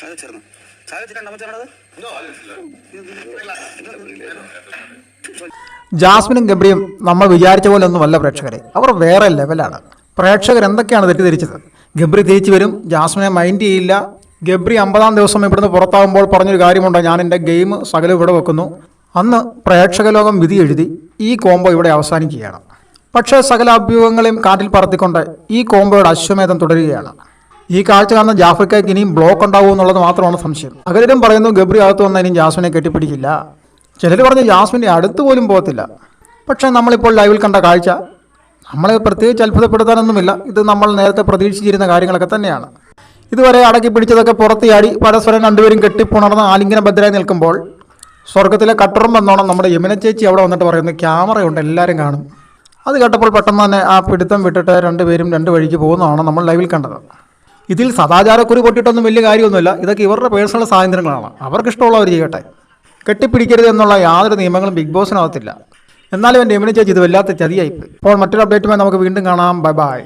സാധിച്ചിരുന്നു സാധിച്ചിട്ടുണ്ട് അമ്മച്ചാണത് ജാസ്മിനും ഗബ്രിയും നമ്മൾ വിചാരിച്ച പോലെ ഒന്നുമല്ല പ്രേക്ഷകരെ. അവർ വേറെ ലെവലാണ് പ്രേക്ഷകർ എന്തൊക്കെയാണ് തെറ്റിദ്ധരിച്ചത്? ഗബ്രി തിരിച്ചു വരും ജാസ്മിനെ മൈൻഡ് ചെയ്യില്ല. ഗബ്രി അമ്പതാം ദിവസം ഇവിടുന്ന് പുറത്താകുമ്പോൾ പറഞ്ഞൊരു കാര്യമുണ്ട്? ഞാൻ എന്റെ ഗെയിം സകലം ഇവിടെ വെക്കുന്നു. അന്ന് പ്രേക്ഷക ലോകം വിധി എഴുതി ഈ കോംബോ ഇവിടെ അവസാനിക്കുകയാണ്. പക്ഷേ സകല അഭ്യൂഹങ്ങളെയും കാറ്റിൽ പറത്തിക്കൊണ്ട് ഈ കോംബോയുടെ അശ്വമേധം തുടരുകയാണ്. ഈ കാഴ്ച കാണുന്ന ജാഫ്രിക്കയ്ക്ക് ഇനിയും ബ്ലോക്ക് ഉണ്ടാവും എന്നുള്ളത് മാത്രമാണ് സംശയം. അകലിലും പറയുന്നു ഗബ്രി അകത്ത് വന്നാൽ ഇനിയും ജാസ്മിനെ കെട്ടിപ്പിടിക്കില്ല. ചിലർ പറഞ്ഞ് ജാസ്മിന്റെ അടുത്ത് പോലും പോകത്തില്ല. പക്ഷേ നമ്മളിപ്പോൾ ലൈവിൽ കണ്ട കാഴ്ച നമ്മളെ പ്രത്യേകിച്ച് അത്ഭുതപ്പെടുത്താനൊന്നുമില്ല. ഇത് നമ്മൾ നേരത്തെ പ്രതീക്ഷിച്ചിരുന്ന കാര്യങ്ങളൊക്കെ തന്നെയാണ്. ഇതുവരെ അടക്കി പിടിച്ചതൊക്കെ പുറത്തിയാടി പരസ്പരം രണ്ടുപേരും കെട്ടിപ്പുണർന്ന് ആലിംഗന ഭദ്രമായി നിൽക്കുമ്പോൾ സ്വർഗത്തിലെ കട്ടറും വന്നോണം നമ്മുടെ യമുന ചേച്ചി അവിടെ വന്നിട്ട് പറയുന്നു ക്യാമറയുണ്ട് എല്ലാവരും കാണും. അത് കേട്ടപ്പോൾ പെട്ടെന്ന് തന്നെ ആ പിടുത്തം വിട്ടിട്ട് രണ്ടുപേരും രണ്ട് വഴിക്ക് പോകുന്നതാണ് നമ്മൾ ലൈവിൽ കണ്ടത്. ഇതിൽ സദാചാരക്കുറി പൊട്ടിയിട്ടൊന്നും വലിയ കാര്യമൊന്നുമില്ല. ഇതൊക്കെ ഇവരുടെ പേഴ്സണൽ സ്വാതന്ത്ര്യങ്ങളാണ്. അവർക്ക് ഇഷ്ടമുള്ളവർ ചെയ്യട്ടെ. കെട്ടിപ്പിടിക്കരുത് എന്നുള്ള യാതൊരു നിയമങ്ങളും ബിഗ് ബോസിനകത്തില്ല എന്നാലും എന്റെ എമിനി ചേച്ചി ഇത് വല്ലാത്ത ചതിയായിപ്പോയി അപ്പോൾ മറ്റൊരു അപ്ഡേറ്റുമായി നമുക്ക് വീണ്ടും കാണാം. Bye bye